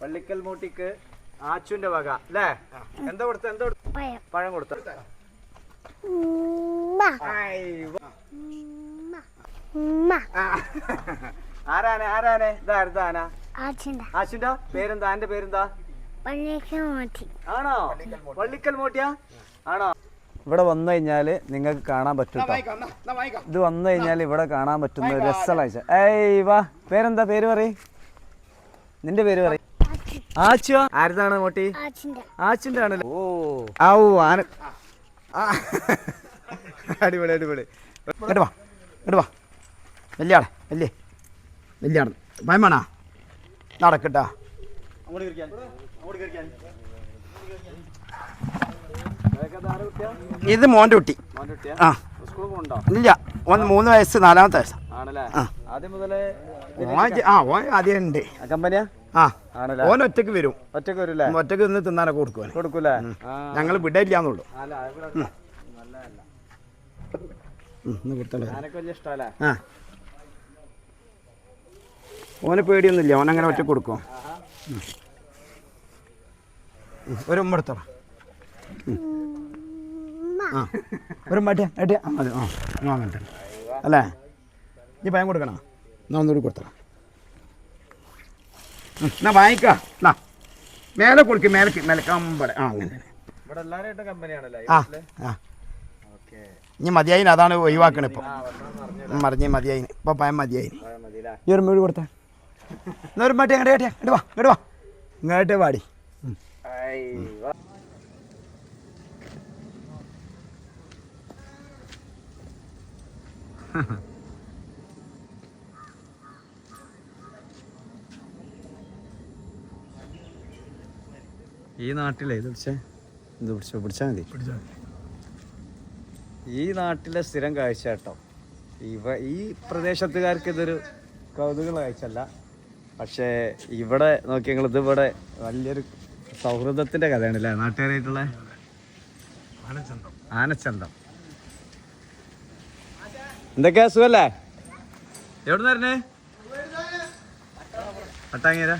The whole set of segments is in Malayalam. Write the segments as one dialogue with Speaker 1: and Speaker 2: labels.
Speaker 1: പള്ളിക്കൽ മൂട്ടിക്ക് ആച്ചുന്റെ വക അല്ലേ? എന്താ കൊടുത്ത? എന്താ കൊടുത്ത?
Speaker 2: പഴം.
Speaker 1: കൊടുത്ത.
Speaker 2: ആരാന ആരാന ഉമ്മ.
Speaker 1: ആരാനെ ആരാനെ ഇതാ ഇതാന
Speaker 2: ആച്ചിണ്ട
Speaker 1: ആച്ചുന്റെ പേരെന്താ? എന്റെ പേരെന്താ? ആണോ? പള്ളിക്കൽ മൂട്ടിയാ? ആണോ? ഇവിടെ വന്നു കഴിഞ്ഞാൽ നിങ്ങൾക്ക് കാണാൻ പറ്റും. ഇത് വന്നു കഴിഞ്ഞാൽ ഇവിടെ കാണാൻ പറ്റുന്ന ഒരു രസമുള്ള ഏയ് വാ. പേരെന്താ? പേര് പറയും. നിന്റെ പേര് പറയ്. ആച്ചോ ആരതാണ് മോട്ടി? ആച്ചിന്റെ. ആണല്ലോ ഓ. ആവൂ ആന. ആ. അടിപൊളി അടിപൊളി.
Speaker 3: ഇങ്ങോട്ട് വാ ഇങ്ങോട്ട് വാ. വലിയ. ആളെ വലിയ വലിയ ആൾ ഭയമാണാ നടക്കട്ടാ? ഇത് മോന്റെ കുട്ടി.
Speaker 1: മോന്റെ കുട്ടിയാ?
Speaker 3: ആ. ഇല്ല ഒന്ന് മൂന്ന് വയസ്സ് നാലാമത്തെ വയസ്സ്.
Speaker 1: ആണല്ലേ?
Speaker 3: ആ.
Speaker 1: ആദ്യം മുതലേ
Speaker 3: ഓൻ ആ ഓൻ ആദ്യം ഉണ്ട്.
Speaker 1: കമ്പനിയാ?
Speaker 3: ആ ഓൻ ഒറ്റയ്ക്ക് വരും
Speaker 1: ഒറ്റയ്ക്ക് വരും
Speaker 3: ഒറ്റയ്ക്ക് നിന്ന് തിന്നാനൊക്കെ കൊടുക്കുവാൻ
Speaker 1: കൊടുക്കൂലേ.
Speaker 3: ഞങ്ങൾ ആ ഓന് പേടിയൊന്നുമില്ല ഓൻ അങ്ങനെ ഒറ്റ കൊടുക്കും ഒരു ഉമ്മ എടുത്തോളാം
Speaker 2: ഉമ്മ.
Speaker 3: ആ ഒരു മതി ആ അല്ലേ നീ ഭയം കൊടുക്കണോ എന്നാ ഒന്നുകൂടി കൊടുത്തണം എന്നാ വാങ്ങിക്കാ. എന്നാ മേലെ കൊടുക്ക് മേലക്ക് മേലെ കമ്പട ആ അങ്ങനെ. ആ ആ. ഇനി മതിയായിന് അതാണ് ഒഴിവാക്കണേ ഇപ്പോൾ
Speaker 1: മറിഞ്ഞ മതിയായി
Speaker 3: ഇപ്പൊ മതിയായിന്. ഇപ്പോൾ മതിയായിന്
Speaker 1: മതിയില്ലേ?
Speaker 3: ഈ ഒരു മേടി കൊടുത്താൽ എന്നാ ഒരു മറ്റേ അങ്ങോട്ട് കേട്ടെ ഇങ്ങോട്ട് വാ ഇങ്ങോട്ട് വാ. ഇങ്ങോട്ട് വാടി.
Speaker 1: ഈ നാട്ടിലെ ഇത് പിടിച്ചേ. ഇത് പിടിച്ചോ? പിടിച്ചാൽ മതി. ഈ നാട്ടിലെ സ്ഥിരം കാഴ്ച കേട്ടോ. ഇവ ഈ പ്രദേശത്തുകാർക്ക് ഇതൊരു കൗതുക കാഴ്ചയല്ല. പക്ഷേ ഇവിടെ നോക്കി ഞങ്ങൾ ഇതിവിടെ വലിയൊരു സൗഹൃദത്തിന്റെ കഥയാണ് അല്ലേ? നാട്ടുകാരായിട്ടുള്ള ആനച്ചന്തം. എന്തൊക്കെയാ സുഖല്ലേ എവിടെ നിന്നായിരുന്നേ അട്ടാങ്ങേര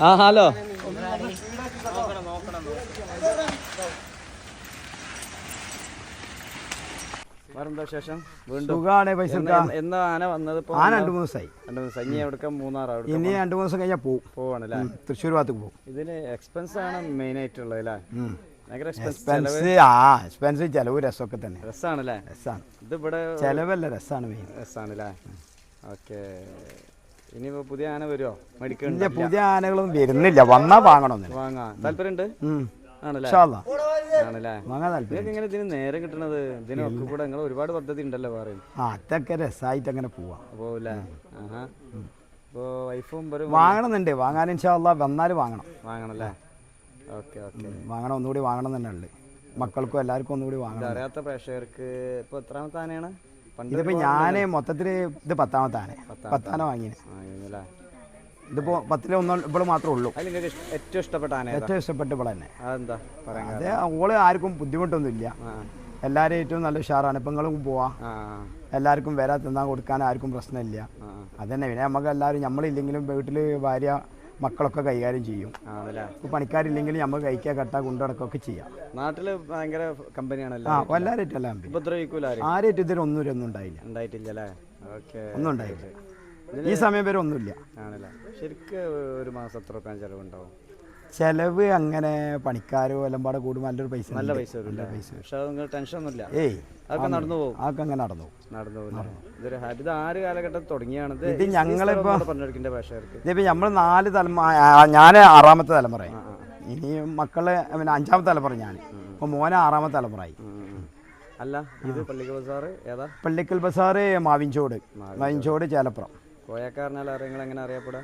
Speaker 1: ആ ഹലോ. വേറെന്താ ശേഷം വീണ്ടും.
Speaker 3: സുഖാണ് പൈസ
Speaker 1: എന്നാ- എന്നാ ആന വന്നത് ഇപ്പൊ
Speaker 3: ആ രണ്ട് മൂന്ന് ദിവസമായി
Speaker 1: രണ്ട് ദിവസം ഇനി എവിടേക്കാ മൂന്നാർ
Speaker 3: ഇനി രണ്ട് മൂന്ന് ദിവസം കഴിഞ്ഞാൽ പോവും.
Speaker 1: പോവാണല്ലേ?
Speaker 3: തൃശ്ശൂർ ഭാഗത്തേക്ക് പോകും
Speaker 1: ഇതിന് എക്സ്പെൻസ് ആണ് മെയിൻ ആയിട്ടുള്ളത് അല്ലേ? എക്സ്പെൻസ്
Speaker 3: ആ എക്സ്പെൻസ് ചെലവ് രസമൊക്കെ തന്നെ.
Speaker 1: രസമാണല്ലേ
Speaker 3: രസമാണ്
Speaker 1: ഇത് ഇവിടെ
Speaker 3: ചിലവല്ല രസമാണ് മെയിൻ
Speaker 1: രസമാണല്ലേ ഓക്കെ ഇനിയിപ്പോ പുതിയ ആന വരുമോ
Speaker 3: ഇല്ല പുതിയ ആനകളൊന്നും വരുന്നില്ല. വന്നാ വാങ്ങണം
Speaker 1: വാങ്ങാ. താല്പര്യമുണ്ട്
Speaker 3: ഉം.
Speaker 1: ആണല്ലേ. ആണല്ലേ?
Speaker 3: വാങ്ങാൻ താല്പര്യം
Speaker 1: നിങ്ങൾക്ക് എങ്ങനെ ഇതിന് നേരം കിട്ടണത്? ഇതിനൊക്കെ കൂടെ നിങ്ങൾ ഒരുപാട് പദ്ധതി ഉണ്ടല്ലോ പറയും.
Speaker 3: ആ അതൊക്കെ രസമായിട്ട് അങ്ങനെ പോവാം.
Speaker 1: പോവില്ലേ? ആഹാ. ഇപ്പോ വൈഫും വരും
Speaker 3: വാങ്ങണമെന്നുണ്ട് വാങ്ങാൻ ഇൻഷാല്ല. വന്നാൽ വാങ്ങണം.
Speaker 1: വാങ്ങണല്ലേ? Okay okay.
Speaker 3: വാങ്ങണം. ഒന്നുകൂടി വാങ്ങണം തന്നെ ഉള്ളു. മക്കൾക്കും എല്ലാവർക്കും ഒന്നുകൂടി വാങ്ങണം.
Speaker 1: അറിയാത്ത പ്രേക്ഷകർക്ക് ഇപ്പൊ എത്രാമത്തെ ആനയാണ്?
Speaker 3: ഇതിപ്പോ ഞാൻ മൊത്തത്തിൽ ഇത് പത്താമത്തെ ആന. പത്താന വാങ്ങിയത് ഇതിപ്പോ പത്തിലെ ഒന്നോ ഇവിടെ മാത്രമേ ഉള്ളൂ.
Speaker 1: ഏറ്റവും ഇഷ്ടപ്പെട്ട ആന
Speaker 3: ഏറ്റവും ഇഷ്ടപ്പെട്ട ഇവിടെ തന്നെ.
Speaker 1: അതെന്താ? പറയാൻ
Speaker 3: അത് ഓൾ ആർക്കും ബുദ്ധിമുട്ടൊന്നുമില്ല.
Speaker 1: ഇല്ല
Speaker 3: എല്ലാവരും ഏറ്റവും നല്ല ഉഷാറാണ്. ഇപ്പം നിങ്ങളും പോവാ. എല്ലാവർക്കും വരാ തിന്നാൻ കൊടുക്കാൻ ആർക്കും പ്രശ്നമില്ല. അതന്നെ. പിന്നെ നമുക്ക് എല്ലാവരും നമ്മളില്ലെങ്കിലും വീട്ടിൽ ഭാര്യ മക്കളൊക്കെ കൈകാര്യം ചെയ്യും. പണിക്കാരില്ലെങ്കിലും നമ്മൾ കഴിക്കുക കട്ട കൊണ്ടുനടക്കുകയൊക്കെ ചെയ്യാം.
Speaker 1: നാട്ടിൽ ഭയങ്കര കമ്പനിയാണല്ലോ
Speaker 3: ആ എല്ലാവരും. ആരായിട്ട് ഇതിൽ ഒന്നും ഒന്നും ഉണ്ടായില്ല.
Speaker 1: ഉണ്ടായിട്ടില്ല
Speaker 3: ഒന്നും ഉണ്ടായില്ല ഈ സമയം വരെ ഒന്നുമില്ല.
Speaker 1: ആണല്ലേ? ശരിക്കും ഒരു മാസം എത്ര രൂപ ചെലവുണ്ടാവും?
Speaker 3: ചെലവ് അങ്ങനെ പണിക്കാരോ എല്ലാം പാടെ കൂടുമ്പോൾ നല്ലൊരു പൈസ
Speaker 1: നല്ല പൈസ വരും അല്ലേ? പക്ഷെ നിങ്ങൾ ടെൻഷൻ ഒന്നുമില്ല.
Speaker 3: ഏയ്
Speaker 1: അതൊക്കെ നടന്നു പോകും.
Speaker 3: അതൊക്കെ അങ്ങനെ നടന്നു
Speaker 1: നടന്നു പോകും ഇതൊരു ഹാബി. ഇത് കാലഘട്ടത്തിൽ തുടങ്ങിയാണ്? ഇത്
Speaker 3: ഞങ്ങളിപ്പോ-
Speaker 1: പറഞ്ഞെടുക്കേണ്ട ഭാഷകാർക്ക്
Speaker 3: നമ്മൾ നാല് തലമുറ ഞാൻ ആറാമത്തെ തലമുറ. ഇനി മക്കൾ പിന്നെ അഞ്ചാമത്തെ തലമുറ ഞാൻ ഇപ്പോൾ മോനെ ആറാമത്തെ തലമുറയായി.
Speaker 1: അല്ല ഇത് പള്ളിക്കൽ ബസാറ് ഏതാ?
Speaker 3: പള്ളിക്കൽ ബസാറ് മാവിൻചോട്. മാവിൻചോട് ചേലപ്പുറം.
Speaker 1: കോയക്കാരനാൽ നിങ്ങൾ എങ്ങനെ അറിയപ്പെടാ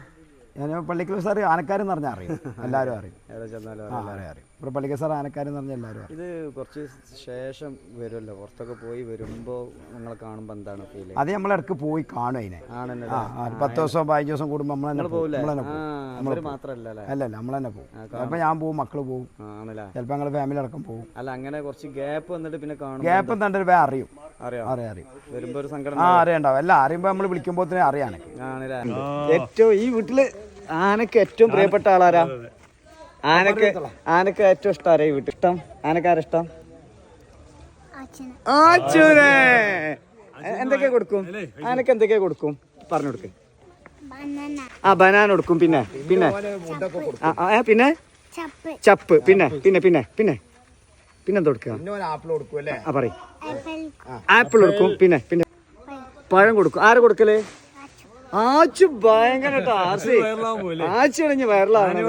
Speaker 3: ഞാൻ പള്ളിക്കൽ ആനക്കാരൻ എന്ന് പറഞ്ഞാൽ അറിയും. എല്ലാവരും അറിയും.
Speaker 1: ഏതാ ചെന്നാലും
Speaker 3: ആ അറിയാം അറിയും. ഇപ്പോൾ പള്ളിക്കൽ സാർ ആനക്കാരെന്ന് പറഞ്ഞാൽ എല്ലാവരും അറിയും.
Speaker 1: ഇത് കുറച്ച് ശേഷം വരുമല്ലോ പുറത്തൊക്കെ പോയി വരുമ്പോൾ നിങ്ങളെ കാണുമ്പോൾ എന്താണ് ഫീൽ
Speaker 3: അത് നമ്മൾ ഇടയ്ക്ക് പോയി കാണും അതിനെ.
Speaker 1: ആണെന്നെ
Speaker 3: ആ ആ, ഒരു പത്ത് ദിവസം പതിനഞ്ച് ദിവസം കൂടുമ്പോൾ നമ്മൾ തന്നെ പോകും. നമ്മൾ തന്നെ
Speaker 1: ആ
Speaker 3: പോകും.
Speaker 1: അവർ മാത്രല്ല അല്ലേ?
Speaker 3: അല്ല അല്ല നമ്മൾ തന്നെ പോകും. ചിലപ്പോൾ ഞാൻ പോകും മക്കൾ പോകും
Speaker 1: ചിലപ്പോ ആണല്ലേ?
Speaker 3: ചിലപ്പോൾ ഞങ്ങൾ ഫാമിലി അടക്കം പോകും
Speaker 1: അല്ല അങ്ങനെ കുറച്ച് ഗ്യാപ്പ് വന്നിട്ട് പിന്നെ കാണും
Speaker 3: ഗ്യാപ്പ് തണ്ടൊരു വേ അറിയും.
Speaker 1: അറിയാം?
Speaker 3: അറിയാം അറിയും.
Speaker 1: വരുമ്പോ ഒരു സങ്കടം
Speaker 3: ആ അറിയണ്ടാവും. അല്ല അറിയുമ്പോൾ നമ്മൾ വിളിക്കുമ്പോൾ തന്നെ അറിയാണ്
Speaker 1: ആണല്ലേ?
Speaker 3: ഏറ്റവും ഈ വീട്ടിൽ
Speaker 1: ആനക്ക് ഏറ്റവും പ്രിയപ്പെട്ട ആളാരാ? ആനക്ക് ആനക്ക് ഏറ്റവും ഇഷ്ടം ആരാ ഈ വീട്ടിൽ? ഇഷ്ടം? ആനക്കാരിഷ്ടം ഇഷ്ടം?
Speaker 2: അച്ഛന്.
Speaker 1: എന്തൊക്കെ കൊടുക്കും? ആനക്ക് എന്തൊക്കെ കൊടുക്കും? പറഞ്ഞു കൊടുക്ക്.
Speaker 2: ബനാന.
Speaker 1: ആ ബനാന കൊടുക്കും. പിന്നെ പിന്നെ. പിന്നെ?
Speaker 2: ചപ്പ്.
Speaker 1: ചപ്പ്. പിന്നെ പിന്നെ പിന്നെ പിന്നെ. പിന്നെ എന്താ കൊടുക്കുക?
Speaker 3: പിന്നെ ആപ്പിൾ കൊടുക്കും അല്ലേ?
Speaker 1: ആ പറയും.
Speaker 2: ആപ്പിൾ.
Speaker 1: ആപ്പിൾ കൊടുക്കും. പിന്നെ പിന്നെ. പഴം കൊടുക്കും. ആര് കൊടുക്കൽ? ആച്ചു ഭയങ്കര ആർസി. ആച്ചു കഴിഞ്ഞ് വയറിലാണ്